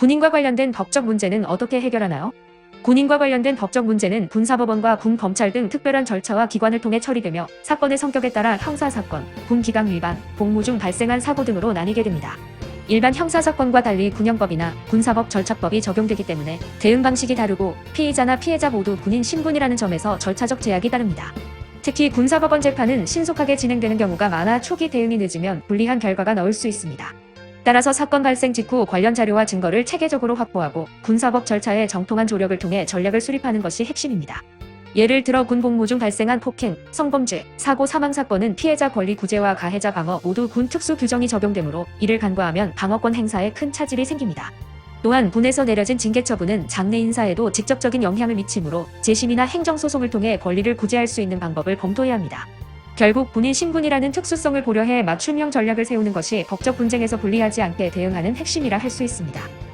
군인과 관련된 법적 문제는 어떻게 해결하나요? 군인과 관련된 법적 문제는 군사법원과 군검찰 등 특별한 절차와 기관을 통해 처리되며 사건의 성격에 따라 형사사건, 군기강 위반, 복무 중 발생한 사고 등으로 나뉘게 됩니다. 일반 형사사건과 달리 군형법이나 군사법 절차법이 적용되기 때문에 대응 방식이 다르고 피의자나 피해자 모두 군인 신분이라는 점에서 절차적 제약이 따릅니다. 특히 군사법원 재판은 신속하게 진행되는 경우가 많아 초기 대응이 늦으면 불리한 결과가 나올 수 있습니다. 따라서 사건 발생 직후 관련 자료와 증거를 체계적으로 확보하고 군사법 절차에 정통한 조력을 통해 전략을 수립하는 것이 핵심입니다. 예를 들어 군 복무 중 발생한 폭행, 성범죄, 사고 사망 사건은 피해자 권리 구제와 가해자 방어 모두 군 특수 규정이 적용되므로 이를 간과하면 방어권 행사에 큰 차질이 생깁니다. 또한 군에서 내려진 징계 처분은 장래 인사에도 직접적인 영향을 미치므로 재심이나 행정소송을 통해 권리를 구제할 수 있는 방법을 검토해야 합니다. 결국 군인 신분이라는 특수성을 고려해 맞춤형 전략을 세우는 것이 법적 분쟁에서 불리하지 않게 대응하는 핵심이라 할 수 있습니다.